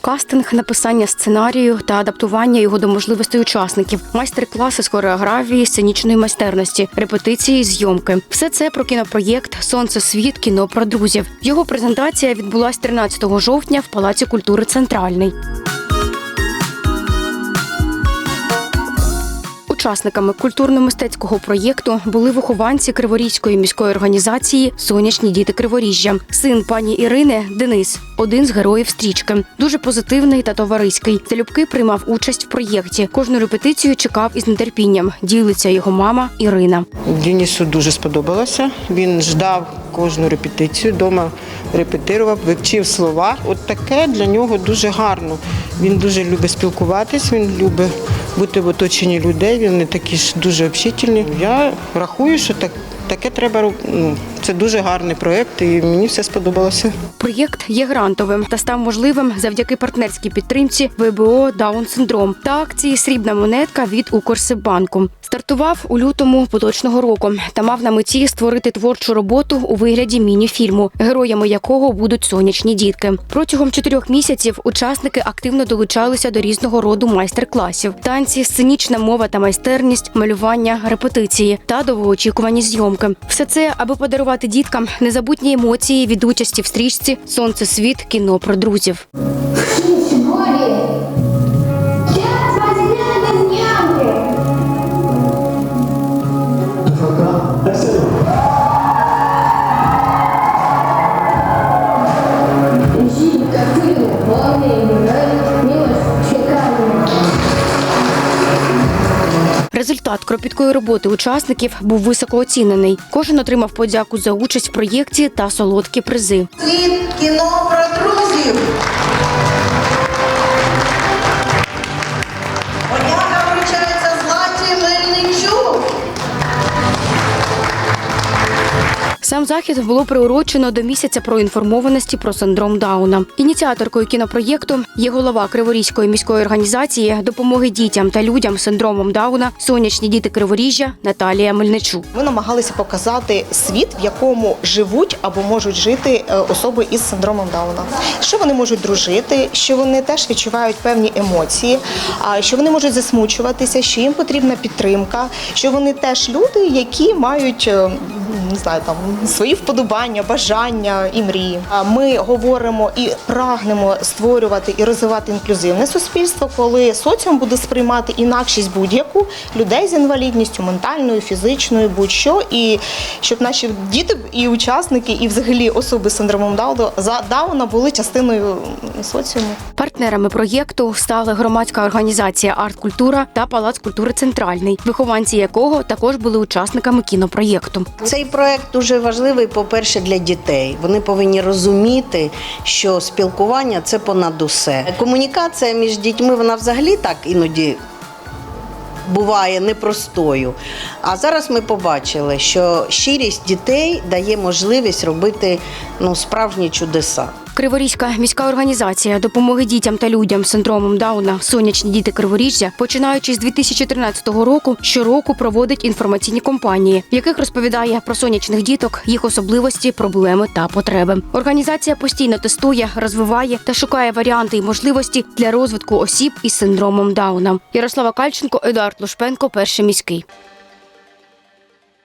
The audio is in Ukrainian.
Кастинг, написання сценарію та адаптування його до можливостей учасників, майстер-класи з хореографії, сценічної майстерності, репетиції, зйомки. Все це про кінопроєкт Сонце світ кіно про друзів. Його презентація відбулась 13 жовтня в Палаці культури Центральний. Учасниками культурно-мистецького проєкту були вихованці Криворізької міської організації Сонячні діти Криворіжжя. Син пані Ірини Денис, один з героїв стрічки. Дуже позитивний та товариський. Залюбки приймав участь в проєкті. Кожну репетицію чекав із нетерпінням. Ділиться його мама Ірина. Денису дуже сподобалося. Він ждав кожну репетицію, вдома репетирував, вивчив слова. От таке для нього дуже гарно. Він дуже любить спілкуватись, він любить бути в оточенні людей. Вони такі ж дуже общительні. Я рахую, що так, таке треба ну, Це дуже гарний проєкт, і мені все сподобалося. Проєкт є грантовим та став можливим завдяки партнерській підтримці ВБО Даун синдром та акції Срібна монетка від Укрсибанку. Стартував у лютому поточного року та мав на меті створити творчу роботу у вигляді міні-фільму, героями якого будуть сонячні дітки. Протягом чотирьох місяців учасники активно долучалися до різного роду майстер-класів: танці, сценічна мова та майстерність, малювання, репетиції та довгоочікувані зйомки. Все це аби подарувати діткам незабутні емоції від участі в стрічці Сонце світ кіно про друзів. Результат кропіткої роботи учасників був високо оцінений. Кожен отримав подяку за участь в проєкті та солодкі призи. Слід кіно про друзів. Сам захід було приурочено до місяця проінформованості про синдром Дауна. Ініціаторкою кінопроєкту є голова Криворізької міської організації допомоги дітям та людям з синдромом Дауна Сонячні діти Криворіжжя Наталія Мельничук. Ми намагалися показати світ, в якому живуть або можуть жити е, особи із синдромом Дауна. Що вони можуть дружити, що вони теж відчувають певні емоції, що вони можуть засмучуватися, що їм потрібна підтримка, що вони теж люди, які мають е, не знаю, там свої вподобання, бажання і мрії. А Ми говоримо і прагнемо створювати і розвивати інклюзивне суспільство, коли соціум буде сприймати інакшість будь-яку людей з інвалідністю, ментальною, фізичною, будь-що, і щоб наші діти і учасники, і взагалі особи з синдромом Дауна за Дауна були частиною соціуму. Партнерами проєкту стали громадська організація Арт-культура та Палац культури Центральний, вихованці якого також були учасниками кінопроєкту. Цей проект дуже важливий, по-перше, для дітей. Вони повинні розуміти, що спілкування це понад усе. Комунікація між дітьми вона взагалі так іноді. Буває непростою. А зараз ми побачили, що щирість дітей дає можливість робити ну, справжні чудеса. Криворізька міська організація допомоги дітям та людям з синдромом Дауна Сонячні діти Криворіжжя, починаючи з 2013 року, щороку проводить інформаційні кампанії, в яких розповідає про сонячних діток, їх особливості, проблеми та потреби. Організація постійно тестує, розвиває та шукає варіанти і можливості для розвитку осіб із синдромом Дауна. Ярослава Кальченко, Едуард Лушпенко, перший міський.